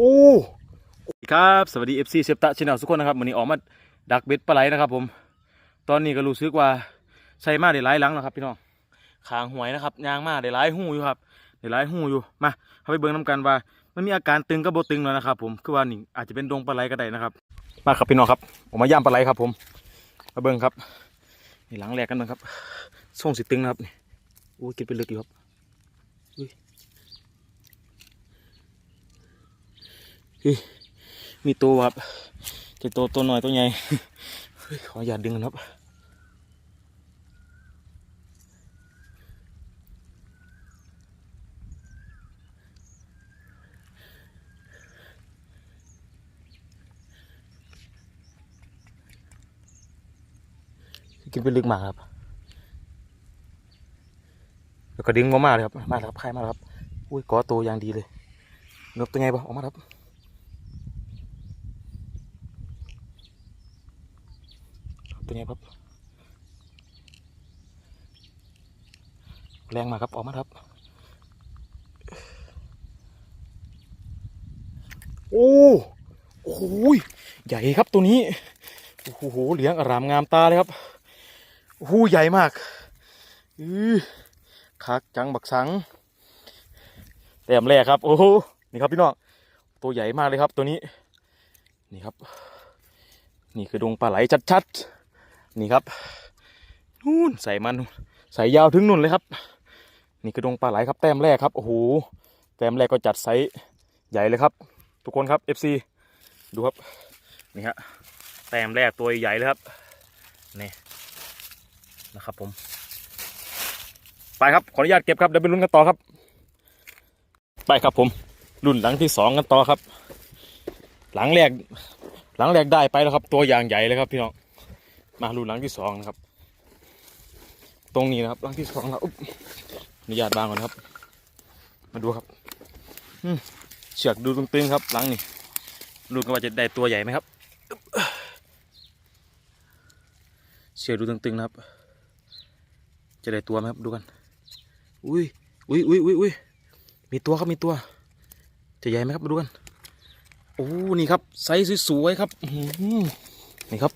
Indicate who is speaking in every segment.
Speaker 1: โอ้ครับสวัสดี FC เซฟตะชแนลทุกคนนะครับวันนี้ออกมาดักเบ็ดปลาไหลนะครับ ผม ตอนนี้ก็รู้สึกว่าใช้มาได้หลายหลังแล้วครับพี่น้องคางหวยนะครับยางมาได้หลายหูอยู่ครับได้หลายหูอยู่มาเขาไปเบิ่งน้กันว่ามันมีอาการตึงกับโบตึงแล้วนะครับ ผมคือว่านี่อาจจะเป็นดงปลาไหลก็ได้นะครับ มาครับพี่น้องครับออกมาย่ามปลาไหลครับ ผมมาเบิ่งครับนี่หลังแรกกันเบิ่งครับส่งสิตึงนะครับนี่โอ้ยกินไปลึกอยู่ครับอุ้ย มีตัวครับจะตัวตัวหน่อยตัวใหญ่ขออย่าดึงนะครับกินไปลึกมากครับ แล้วก็ดึงมามาเลยครับ มาแล้วครับใครมาแล้วครับ อุ้ยกอตัวอย่างดีเลยเงือบตัวไงบ่ออกมาครับ ตัวนี้ครับแรงมาครับออกมาครับ โอ้โอ้โหใหญ่ครับตัวนี้โอ้โหเหลียงอารามงามตาเลยครับโอ้โหใหญ่มากอือคักจังบักสังแต้มแรกครับโอ้โหนี่ครับพี่น้องตัวใหญ่มากเลยครับตัวนี้ นี่ครับ นี่คือดงปลาไหลชัดๆ นี่ครับนู่นใส่มันใส่ยาวถึงนู่นเลยครับ นี่คือดงปลาไหลครับแต้มแรกครับโอ้โหแต้มแรกก็จัดไซส์ใหญ่เลยครับ ทุกคนครับ FC ดูครับนี่ฮะแต้มแรกตัวใหญ่เลยครับนี่นะครับผม ไปครับขออนุญาตเก็บครับเดี๋ยวไปลุ้นกันต่อครับ ไปครับผมรุ่นหลังที่สองกันต่อครับ หลังแรกหลังแรกได้ไปแล้วครับ ตัวอย่างใหญ่เลยครับพี่น้อง มาดูหลังที่สองนะครับ ตรงนี้นะครับหลังที่สองครับอุ๊บอนุญาตบางก่อนครับ มาดูครับเชือกดูตึงๆครับหลังนี่ดูกันว่าจะได้ตัวใหญ่ไหมครับเชือกดูตึงๆนะครับ จะได้ตัวไหมครับดูกัน อุ้ยอุ้ยอุ้ยอุ้ยอุ้ยมีตัวครับมีตัว จะใหญ่ไหมครับมาดูกันโอ้นี่ครับไซส์สวยๆครับนี่ครับ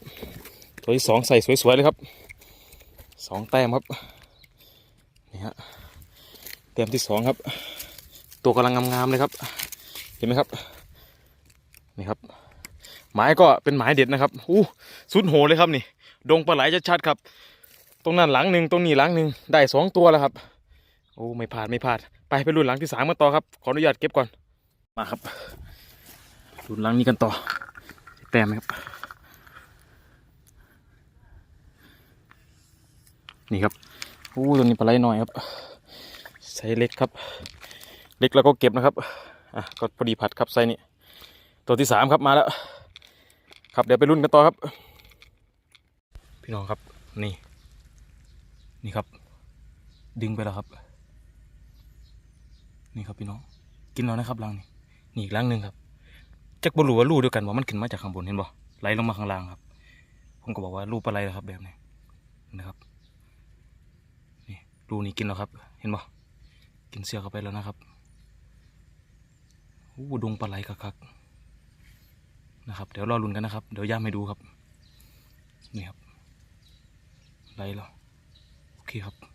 Speaker 1: ตัวที่สองใส่สวยๆเลยครับสองแต้มครับนี่ฮะแต้มที่สองครับ ตัวกำลังงามๆเลยครับ เห็นไหมครับนี่ครับ หมายก็เป็นหมายเด็ดนะครับอู้สุดโหดเลยครับนี่ดงปลาไหลชัดๆครับ ตรงนั้นหลังหนึ่งตรงนี้หลังหนึ่งได้สองตัวแล้วครับโอ้ไม่พลาดไม่พลาด ไปไปรุ่นหลังที่สามกันต่อครับขออนุญาตเก็บก่อนมาครับรุ่นหลังนี้กันต่อแต้มไหมครับ นี่ครับโอ้ตัวนี้ปลาไหลหน่อยครับไซส์เล็กครับ เล็กแล้วก็เก็บนะครับอะก็พอดีผัดครับไซส์นี้ตัวที่สามครับมาแล้ว ครับเดี๋ยวไปรุ่นกันต่อครับ พี่น้องครับนี่นี่ครับ ดึงไปแล้วครับ นี่ครับพี่น้องกินแล้วนะครับรังนี่นี่อีกรังหนึ่งครับจักบรูว่ารูเดียวกันว่ามันขึ้นมาจากข้างบนเห็นบ่ไหลลงมาข้างล่างครับ ผมก็บอกว่ารูปอะไรนะครับแบบนี้นะครับ รูนี้กินแล้วครับ เห็นบ่กินเสือเข้าไปแล้วนะครับโอ้ดงปลาไหลคักๆนะครับ เดี๋ยวรอรุนกันนะครับ เดี๋ยวย่ามให้ดูครับ นี่ครับไหลแล้ว โอเคครับ